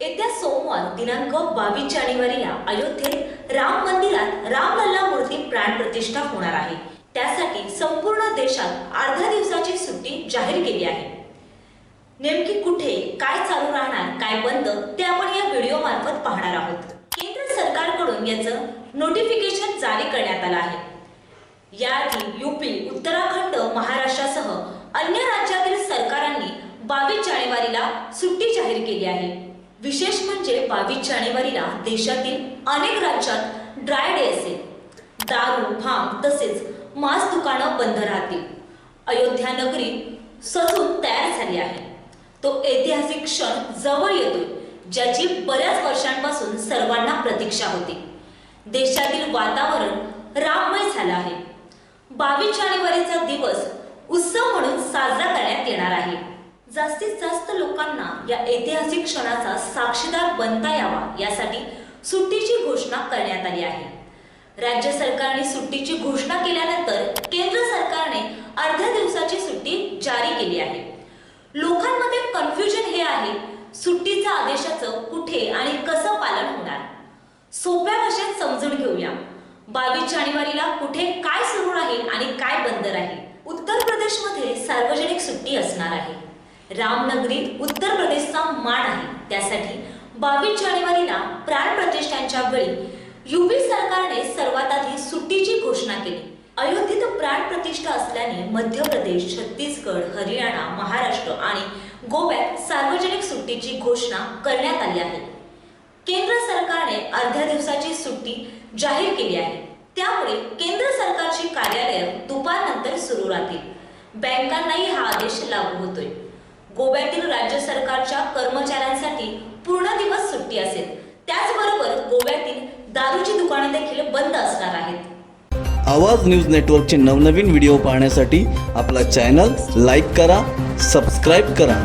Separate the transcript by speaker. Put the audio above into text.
Speaker 1: येत्या सोमवार दिनांक बावीस जानेवारीला अयोध्येत राम मंदिरात रामलल्ला मूर्ती प्राण प्रतिष्ठा होणार आहे. त्यासाठी संपूर्ण देशात अर्ध्या दिवसाची सुट्टी जाहीर केली आहे. नेमकी कुठे काय चालू राहणार काय बंद ते आपण या व्हिडिओ मार्फत पाहणार आहोत. केंद्र सरकारकडून याचं नोटिफिकेशन जारी करण्यात आलं आहे. याआधी युपी उत्तराखंड महाराष्ट्रासह अन्य राज्यातील सरकारांनी बावीस जानेवारीला सुट्टी जाहीर केली आहे. विशेष म्हणजे बावीस जानेवारीला देशातील अनेक राज्यात ड्राय डे असेल. दारू भांग तसेच मांस दुकानं बंद राहतील. अयोध्या नगरी सजून तयार झाली आहे. तो ऐतिहासिक क्षण जवळ येतोय ज्याची बऱ्याच वर्षांपासून सर्वांना प्रतीक्षा होती. देशातील वातावरण राममय झालं आहे. बावीस जानेवारीचा दिवस उत्सव म्हणून साजरा करण्यात येणार आहे. जास्तीत जास्त लोकांना या ऐतिहासिक क्षणाचा साक्षीदार बनता यावा यासाठी सुट्टीची घोषणा करण्यात आली आहे. राज्य सरकारने सुट्टीची घोषणा केल्यानंतर केंद्र सरकारने अर्ध्या दिवसाची सुट्टी जारी केली आहे. लोकांमध्ये कन्फ्युजन हे आहे सुट्टीचा आदेशाचं कुठे आणि कसं पालन होणार? सोप्या भाषेत समजून घेऊया. बावीस जानेवारीला कुठे काय सुरू राहील आणि काय बंद राहील? उत्तर प्रदेशमध्ये सार्वजनिक सुट्टी असणार आहे. रामनगरी उत्तर प्रदेशचा मान आहे. त्यासाठी बावीस जानेवारीला प्राण प्रतिष्ठानच्या वेळी युपी सरकारने सर्वात आधी सुट्टीची घोषणा केली. अयोध्येत प्राण प्रतिष्ठा असल्याने मध्य प्रदेश छत्तीसगड हरियाणा महाराष्ट्र आणि गोव्यात सार्वजनिक सुट्टीची घोषणा करण्यात आली आहे. केंद्र सरकारने अर्ध्या दिवसाची सुट्टी जाहीर केली आहे. त्यामुळे केंद्र सरकारची कार्यालय दुपारनंतर सुरू राहतील. बँकांनाही हा आदेश लागू होतोय. गोव्यातील राज्य सरकारच्या कर्मचाऱ्यांसाठी पूर्ण दिवस सुट्टी असेल. त्याचबरोबर गोव्यातील दारूची दुकानं देखील बंद असणार आहेत.
Speaker 2: आवाज न्यूज नेटवर्कचे नवनवीन व्हिडिओ पाहण्यासाठी आपला चॅनल लाईक करा सबस्क्राईब करा.